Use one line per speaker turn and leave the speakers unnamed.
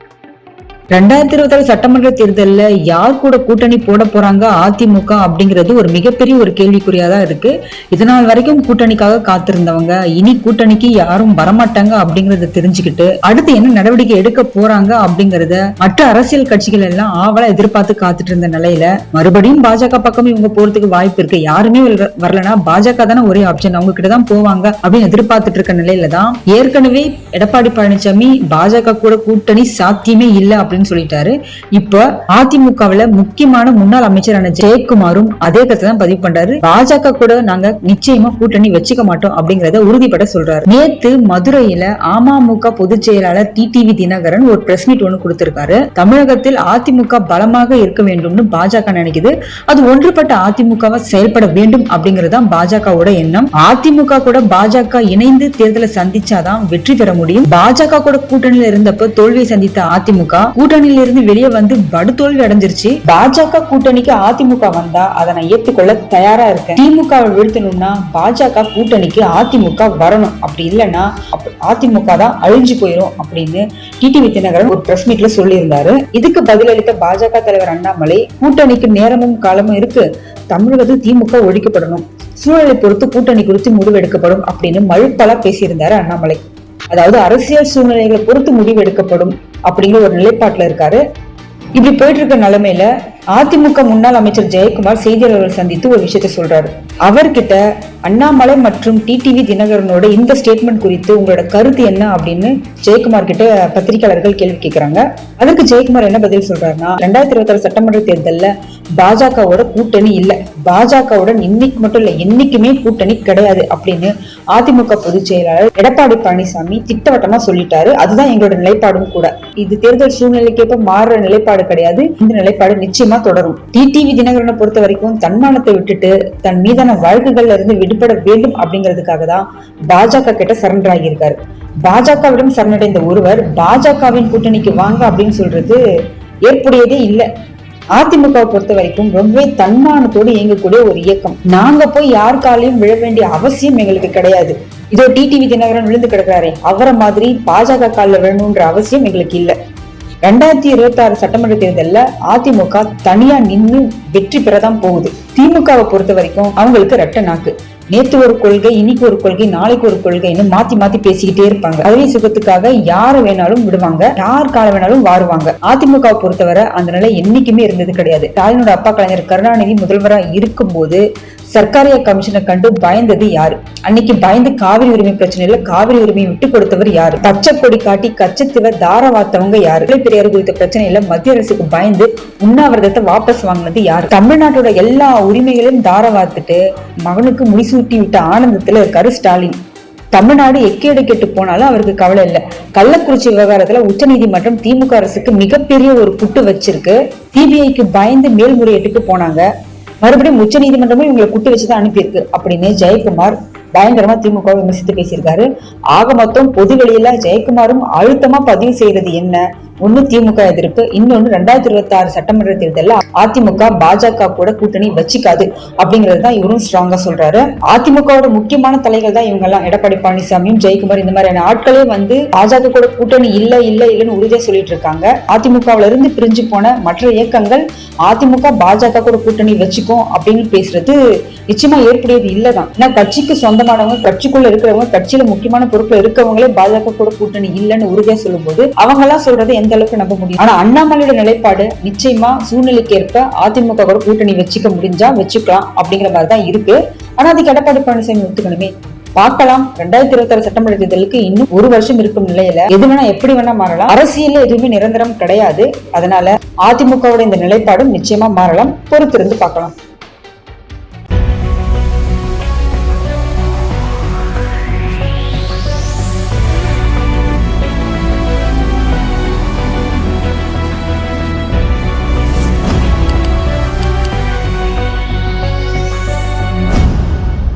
you. ரெண்டாயிரத்தி இருபத்தாறு சட்டமன்ற தேர்தலில் யார் கூட கூட்டணி போட போறாங்க அதிமுக அப்படிங்கிறது ஒரு மிகப்பெரிய ஒரு கேள்விக்குறியா தான் இருக்கு. இதனால் வரைக்கும் கூட்டணிக்காக காத்திருந்தவங்க இனி கூட்டணிக்கு யாரும் வரமாட்டாங்க அப்படிங்கறத தெரிஞ்சுக்கிட்டு அடுத்து என்ன நடவடிக்கை எடுக்க போறாங்க அப்படிங்கறத மற்ற அரசியல் கட்சிகள் எல்லாம் ஆவலா எதிர்பார்த்து காத்துட்டு இருந்த நிலையில மறுபடியும் பாஜக பக்கம் இவங்க போறதுக்கு வாய்ப்பு இருக்கு. யாருமே வரலன்னா வரலனா பாஜக தானே ஒரே ஆப்ஷன் அவங்க கிட்ட தான் போவாங்க அப்படின்னு எதிர்பார்த்துட்டு இருக்க நிலையில தான் ஏற்கனவே எடப்பாடி பழனிசாமி பாஜக கூட கூட்டணி சாத்தியமே இல்லை அப்படின்னு சொல்லிட்டாரு. இப்போ அதிமுகவில் முக்கியமான முன்னாள் அமைச்சரான ஜெயக்குமாரும் அதே கருத்தை தான் பதிவு பண்றாரு. பாஜக கூட நாங்க நிச்சயமா கூட்டணி வச்சுக்க மாட்டோம் அப்படிங்கறத உறுதிப்பட சொல்றாரு. நேத்து மதுரையில அமமுக பொதுச் செயலாளர் டி டிவி தினகரன் ஒரு பிரஸ் மீட் ஒன்று கொடுத்திருக்காரு. தமிழகத்தில் அதிமுக பலமாக இருக்க வேண்டும்னு பாஜக நினைக்குது. அது ஒன்றுபட்ட அதிமுகவை செயல்பட வேண்டும் அப்படிங்கிறது தான் பாஜகவோட எண்ணம். அதிமுக கூட பாஜக இணைந்து தேர்தலை சந்திச்சாதான் வெற்றி பெற முடியும். பாஜக கூட கூட்டணியில் இருந்தப்ப தோல்வியை சந்தித்த அதிமுக கூட்டணி கூட்டணியில இருந்து வெளியே வந்து படுதோல்வி அடைஞ்சிருச்சு. பாஜக கூட்டணிக்கு அதிமுக வந்தா அதை நான் ஏத்துக்கொள்ள தயாரா இருக்கேன். திமுகவை வீழ்த்தணும்னா பாஜக கூட்டணிக்கு அதிமுக வரணும். அப்படி இல்லைன்னா அதிமுக தான் அழிஞ்சு போயிடும் அப்படின்னு டிடிவி தினகரன் ஒரு பிரஸ் மீட்ல சொல்லியிருந்தாரு. இதுக்கு பதிலளித்த பாஜக தலைவர் அண்ணாமலை கூட்டணிக்கு நேரமும் காலமும் இருக்கு. தமிழகத்தில் திமுக ஒழிக்கப்படணும். சூழலை பொறுத்து கூட்டணி குறித்து முடிவெடுக்கப்படும் அப்படின்னு மழுப்பலா பேசியிருந்தாரு அண்ணாமலை. அதாவது அரசியல் சூழ்நிலைகளை பொறுத்து முடிவெடுக்கப்படும் அப்படிங்கிற ஒரு நிலைப்பாட்டில் இருக்காரு. இப்படி போயிட்டு இருக்க நிலைமையில அதிமுக முன்னாள் அமைச்சர் ஜெயக்குமார் செய்தியாளர்கள் சந்தித்து ஒரு விஷயத்த சொல்றாரு. அவர்கிட்ட அண்ணாமலை மற்றும் டிடிவி தினகரனோட இந்த ஸ்டேட்மெண்ட் குறித்து உங்களோட கருத்து என்ன அப்படின்னு ஜெயக்குமார் கிட்ட பத்திரிகையாளர்கள் கேள்வி கேட்கிறாங்க அதற்கு ஜெயக்குமார் என்ன பதில் சொல்றாருன்னா ரெண்டாயிரத்தி இருபத்தாறு சட்டமன்ற தேர்தல்ல பாஜகவோட கூட்டணி இல்ல. பாஜகவுடன் இன்னைக்கு மட்டும் இல்ல என்னைக்குமே கூட்டணி கிடையாது அப்படின்னு அதிமுக பொதுச் செயலாளர் எடப்பாடி பழனிசாமி திட்டவட்டமா சொல்லிட்டாரு. அதுதான் எங்களோட நிலைப்பாடும் கூட. இது தேர்தல் சூழ்நிலைக்கேற்ப மாறுற நிலைப்பாடு நிலைப்பாடு கிடையாது. இந்த நிலைப்பாடு நிச்சயமா தொடரும். டிடிவி தினகரனை பொறுத்த வரைக்கும் தன்மானத்தை விட்டுட்டு தன் மீதான வழக்குகள்ல இருந்து விடுபட வேண்டும் அப்படிங்கிறதுக்காக தான் பாஜக கிட்ட சரண்டர் ஆகியிருக்காரு பாஜகவிடம் சரணடைந்த ஒருவர் பாஜகவின் கூட்டணிக்கு வாங்க அப்படின்னு சொல்றது ஏற்புடையதே இல்லை. அதிமுகவை பொறுத்த வரைக்கும் ரொம்பவே தன்மானத்தோடு இயங்கக்கூடிய ஒரு இயக்கம். நாங்க போய் யார் காலையும் விழ வேண்டிய அவசியம் எங்களுக்கு கிடையாது. இதோ டிடிவி தினகரன் விழுந்து கிடக்கிறாரே அவரை மாதிரி பாஜக காலில் விழணுன்ற அவசியம் எங்களுக்கு இல்லை. ரெண்டாயிரத்தி இருபத்தி ஆறு சட்டமன்ற தேர்தலில் அதிமுக தனியா நின்று வெற்றி பெறதான் போகுது. திமுகவை பொறுத்த வரைக்கும் அவங்களுக்கு ரெட்ட நாக்கு. நேத்து ஒரு கொள்கை இன்னைக்கு ஒரு கொள்கை நாளைக்கு ஒரு கொள்கைன்னு மாத்தி மாத்தி பேசிக்கிட்டே இருப்பாங்க. அதே சுகத்துக்காக யாரை வேணாலும் விடுவாங்க யார் கால வேணாலும் வாருவாங்க. அதிமுகவை பொறுத்தவரை அந்த நிலை என்னைக்குமே இருந்தது கிடையாது. ஸ்டாலினோட அப்பா கலைஞர் கருணாநிதி முதல்வரா இருக்கும்போது சர்க்காரிய கமிஷனை கண்டு பயந்தது யாரு? அன்னைக்கு பயந்து காவிரி உரிமை பிரச்சனையில காவிரி உரிமையை விட்டு கொடுத்தவர் யாரு? பச்சை கொடி காட்டி கச்சத்துவ தாரவாத்தவங்க யாரு? பெரியார் குறித்த பிரச்சனையில மத்திய அரசுக்கு பயந்து உண்ணாவிரதத்தை வாபஸ் வாங்கினது யாரு? தமிழ்நாட்டோட எல்லா உரிமைகளையும் தாரவாத்துட்டு மகனுக்கு முடிசூட்டி விட்ட ஆனந்தத்துல இருக்காரு ஸ்டாலின். தமிழ்நாடு எக்கேடு கெட்டு போனாலும் அவருக்கு கவலை இல்லை. கள்ளக்குறிச்சி விவகாரத்துல உச்சநீதிமன்றம் திமுக அரசுக்கு மிகப்பெரிய ஒரு புட்டு வச்சிருக்கு. சிபிஐக்கு பயந்து மேல்முறையீட்டுக்கு போனாங்க. மறுபடியும் உச்ச நீதிமன்றமும் இவங்களை குட்டு வச்சுதான் அனுப்பியிருக்கு. அப்படின்னு ஜெயக்குமார் பயங்கரமா திமுக விமர்சித்து பேசியிருக்காரு. ஆக மொத்தம் பொது வெளியில ஜெயக்குமாரும் அழுத்தமா பதிவு செய்யறது என்ன? ஒன்னு திமுக எதிர்ப்பு இன்னொன்னு ரெண்டாயிரத்தி இருபத்தி ஆறு சட்டமன்ற தேர்தலில் அதிமுக பாஜக கூட கூட்டணி வச்சுக்காது அப்படிங்கறது தான் இவரும் ஸ்ட்ராங்கா சொல்றாரு. அதிமுகவோட முக்கியமான தலைகள் தான் இவங்க எல்லாம் எடப்பாடி பழனிசாமியும் ஜெயக்குமார் இந்த மாதிரியான ஆட்களே வந்து பாஜக கூட கூட்டணி இல்ல இல்ல இல்லன்னு உறுதியா சொல்லிட்டு இருக்காங்க. அதிமுகவுல இருந்து பிரிஞ்சு போன மற்ற இயக்கங்கள் அதிமுக பாஜக கூட கூட்டணி வச்சுக்கும் அப்படின்னு பேசுறது நிச்சயமா ஏற்புடையது இல்லதான். ஏன்னா கட்சிக்கு சொந்தமானவங்க கட்சிக்குள்ள இருக்கிறவங்க கட்சியில முக்கியமான பொறுப்புல இருக்கவங்களே பாஜக கூட கூட்டணி இல்லைன்னு உறுதியா சொல்லும் போது அவங்க எல்லாம் சொல்றது எந்த எந்த அளவுக்கு நம்ப முடியும். ஆனா அண்ணாமலையோட நிலைப்பாடு நிச்சயமா சூழ்நிலைக்கு ஏற்ப அதிமுக கூட கூட்டணி வச்சுக்க முடிஞ்சா வச்சுக்கலாம் அப்படிங்கிற மாதிரி தான் இருக்கு. ஆனா அதுக்கு எடப்பாடி பழனிசாமி ஒத்துக்கணுமே? பார்க்கலாம். ரெண்டாயிரத்தி இருபத்தி ஆறு சட்டமன்ற தேர்தலுக்கு இன்னும் ஒரு வருஷம் இருக்கும் நிலையில எது வேணா எப்படி வேணா மாறலாம். அரசியல் எதுவுமே நிரந்தரம் கிடையாது. அதனால அதிமுகவோட இந்த நிலைப்பாடும் நிச்சயமா மாறலாம். பொறுத்திருந்து பார்க்கலாம்.